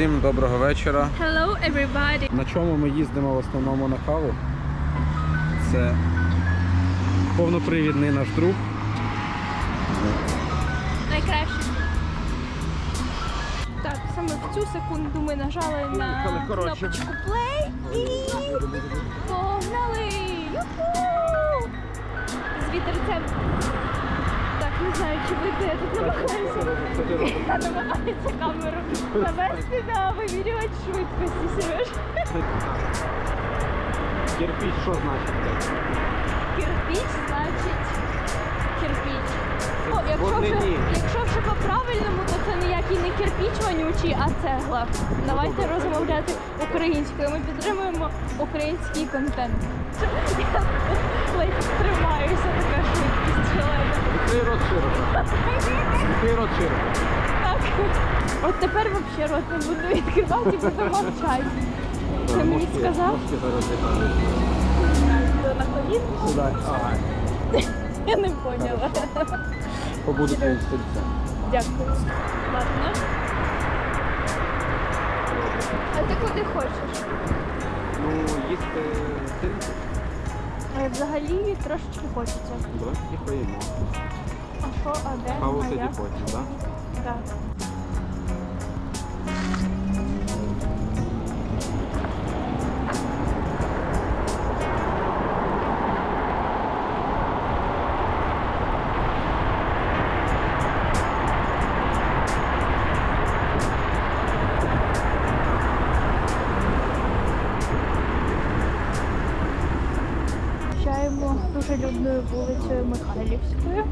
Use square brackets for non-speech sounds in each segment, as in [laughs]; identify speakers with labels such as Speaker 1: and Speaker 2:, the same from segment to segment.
Speaker 1: Всім доброго вечора.
Speaker 2: Hello everybody.
Speaker 1: На чому ми їздимо в основному на каву? Це повнопривідний наш друг.
Speaker 2: Найкраще. Так, саме в цю секунду ми нажали на кнопочку play і погнали! Юху! З вітерцем. Не знаю, чи вийде, я тут намагаюся. Я намагаюся камеру навести на вимірювач швидкості, Сереж.
Speaker 1: Кирпич, що значить?
Speaker 2: Кирпич значить кирпіч. О, якщо, вже, якщо вже по-правильному, то це ніякий не кирпіч вонючий, а цегла. Давайте розмовляти українською. Ми підтримуємо український контент. Я ледь тримаюся, така швидкість шалена.
Speaker 1: Відкрий рот широко.
Speaker 2: Так. От тепер взагалі рот не буду відкривати буду мовчати. Це мені сказав?
Speaker 1: ножки зараз.
Speaker 2: На?
Speaker 1: Сюди. Ага.
Speaker 2: Я не поняла.
Speaker 1: Побуду твоїм стільцем.
Speaker 2: Дякую. Ладно. А ти куди хочеш?
Speaker 1: Ну, їсти?
Speaker 2: Е, Взагалі трошечки хочеться.
Speaker 1: Давай І поїмо.
Speaker 2: А що, а де?
Speaker 1: Каву тоді
Speaker 2: як?
Speaker 1: потім, так?
Speaker 2: Так. Людною вулицею Михайлівською,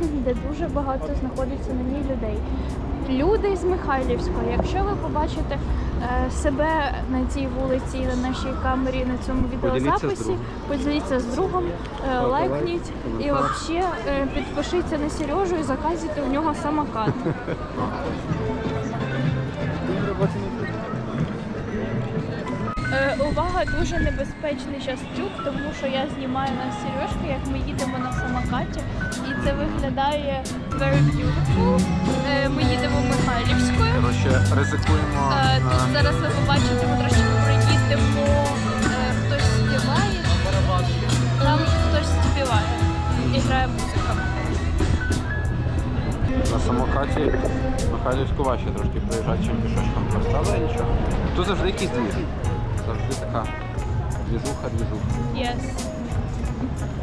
Speaker 2: де дуже багато знаходиться на ній людей. Люди з Михайлівської, якщо ви побачите е, себе на цій вулиці, на нашій камері, на цьому відеозаписі, поділіться з другом, е, лайкніть і взагалі е, підпишіться на Сережу і заказуйте у нього самокат. [laughs] увага, дуже небезпечний зараз трюк, тому що я знімаю на Сережки, як ми їдемо на самокаті, і це виглядає very beautiful. Е, ми їдемо Михайлівською.
Speaker 1: Коротше, ризикуємо.
Speaker 2: Е, тут зараз ви побачите, ми трошки проїдемо, е, хтось співає, там хтось співає і грає музика.
Speaker 1: На самокаті Михайлівську важче трошки проїжджати, чим пішочком просто, але нічого. Тут завжди якийсь двіж. Завжди така двіжуха, двіжуха.
Speaker 2: Yes.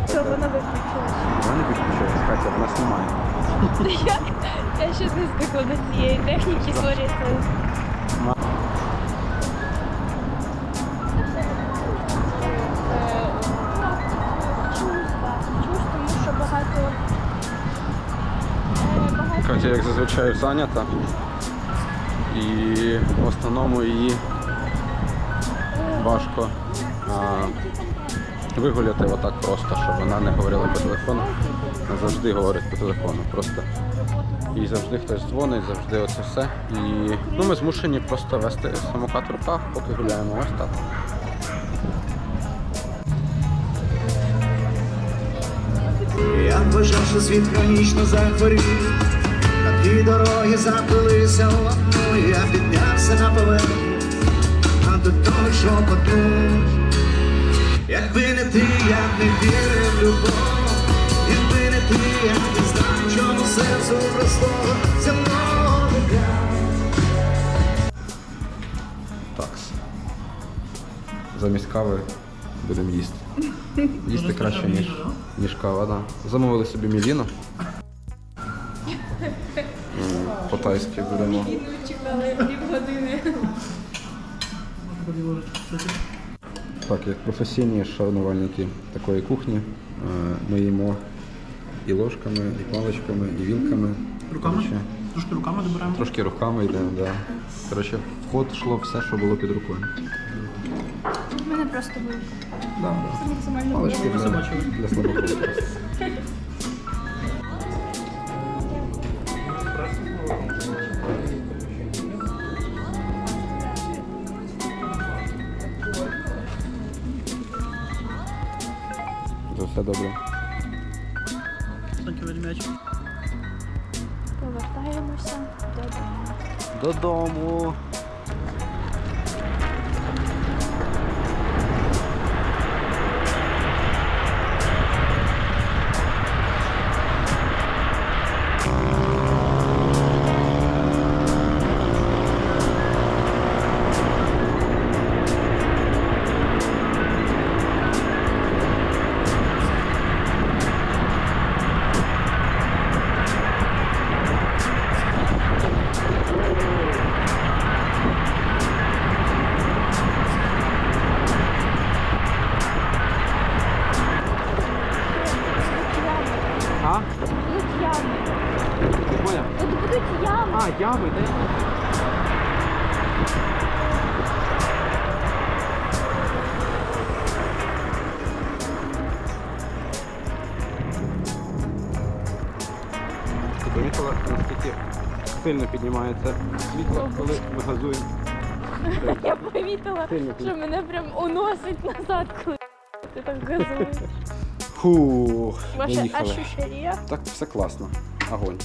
Speaker 2: Що вона виключилась?
Speaker 1: Вона не підключилась, Катя, вона знімає.
Speaker 2: Як? Я ще не звикла до цієї техніки, багато
Speaker 1: Катя, як зазвичай, зайнята. І в основному її важко а, вигуляти отак просто, щоб вона не говорила по телефону. Вона завжди говорить по телефону. Просто їй завжди хтось дзвонить, завжди оце все. І ну, ми змушені просто вести самокат в руках, поки гуляємо. Ось так.
Speaker 3: Я вважав, що світ хронічно захворів, такі дороги запилися в вогну, я піднявся на поверхню, а до того шепоту. Якби не ти, я б не вірив в любов, якби не ти, я б не знав, чому серцю простого земного дика.
Speaker 1: Такс. Замість кави будемо їсти. Їсти краще, ніж, ніж кава, да. Замовили собі міліно. [laughs] По-тайськи будемо.
Speaker 2: чекали півгодини.
Speaker 1: Так, як професійні шанувальники такої кухні, е, ми їмо і ложками, і паличками, і вілками.
Speaker 4: Руками?
Speaker 1: Коротше,
Speaker 4: Трошки руками добираємо.
Speaker 1: Трошки руками йдемо, да. Коротше, в ход йшло все, що було під рукою.
Speaker 2: У мене просто вилка.
Speaker 1: Да, да.
Speaker 2: Це максимально
Speaker 1: Палички для, для слабаків [laughs] То все добре.
Speaker 2: Повертаємося додому.
Speaker 1: Додому. Не поняв?
Speaker 2: Тут будуть ями.
Speaker 1: А, ями, де? Ти помітила, наскільки сильно піднімається світло, коли ми газуємо? [laughs]
Speaker 2: Я помітила,
Speaker 1: Сильно
Speaker 2: що мене прям уносить назад, коли ти так газуєш.
Speaker 1: Фух,
Speaker 2: Ваше
Speaker 1: доїхали.
Speaker 2: ощущення?
Speaker 1: Так все класно. Огонь.